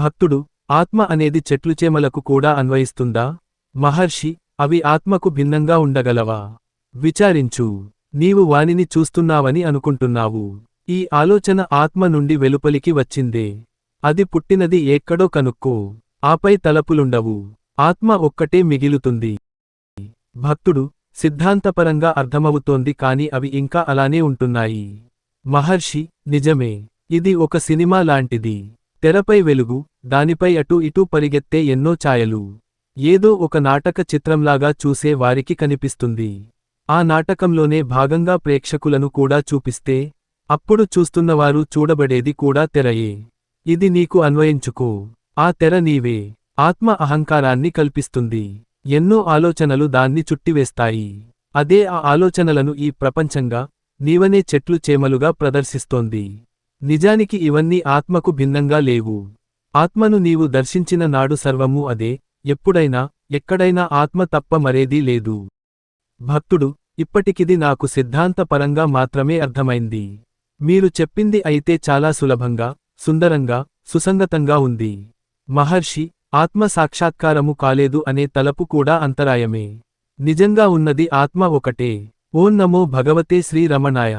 భక్తుడు ఆత్మ అనేది చెట్లుచేమలకు కూడా అన్వయిస్తుందా? మహర్షి అవి ఆత్మకు భిన్నంగా ఉండగలవా? విచారించు. నీవు వానిని చూస్తున్నావని అనుకుంటున్నావు. ఈ ఆలోచన ఆత్మ నుండి వెలుపలికి వచ్చిందే. అది పుట్టినది ఎక్కడో కనుక్కో. ఆపై తలపులుండవు. ఆత్మ ఒక్కటే మిగిలుతుంది. భక్తుడు సిద్ధాంతపరంగా అర్థమవుతోంది కాని అవి ఇంకా అలానే ఉంటున్నాయి. మహర్షి నిజమే. ఇది ఒక సినిమా లాంటిది. తెరపై వెలుగు దానిపై అటూ ఇటూ పరిగెత్తే ఎన్నో ఛాయలు. ఏదో ఒక నాటక చిత్రంలాగా చూసే వారికి కనిపిస్తుంది. ఆ నాటకంలోనే భాగంగా ప్రేక్షకులను కూడా చూపిస్తే అప్పుడు చూస్తున్నవారు చూడబడేది కూడా తెరయే. ఇది నీకు అన్వయించుకో. ఆ తెర నీవే. ఆత్మ అహంకారాన్ని కల్పిస్తుంది. ఎన్నో ఆలోచనలు దాన్ని చుట్టివేస్తాయి. అదే ఆ ఆలోచనలను ఈ ప్రపంచంగా నీవనే చెట్లు చేమలుగా ప్రదర్శిస్తోంది. నిజానికి ఇవన్నీ ఆత్మకు భిన్నంగా లేవు. ఆత్మను నీవు దర్శించిన నాడు సర్వము అదే ఎప్పుడైనా ఎక్కడైనా ఆత్మ తప్ప మరేదీ లేదు. భక్తుడు ఇప్పటికిది నాకు సిద్ధాంతపరంగా మాత్రమే అర్థమైంది. మీరు చెప్పింది అయితే చాలా సులభంగా సుందరంగా సుసంగతంగా ఉంది. మహర్షి ఆత్మ సాక్షాత్కారము కాలేదు అనే తలపు కూడా అంతరాయమే. నిజంగా ఉన్నది ఆత్మ ఒకటే. ఓం నమో భగవతే శ్రీరమణాయ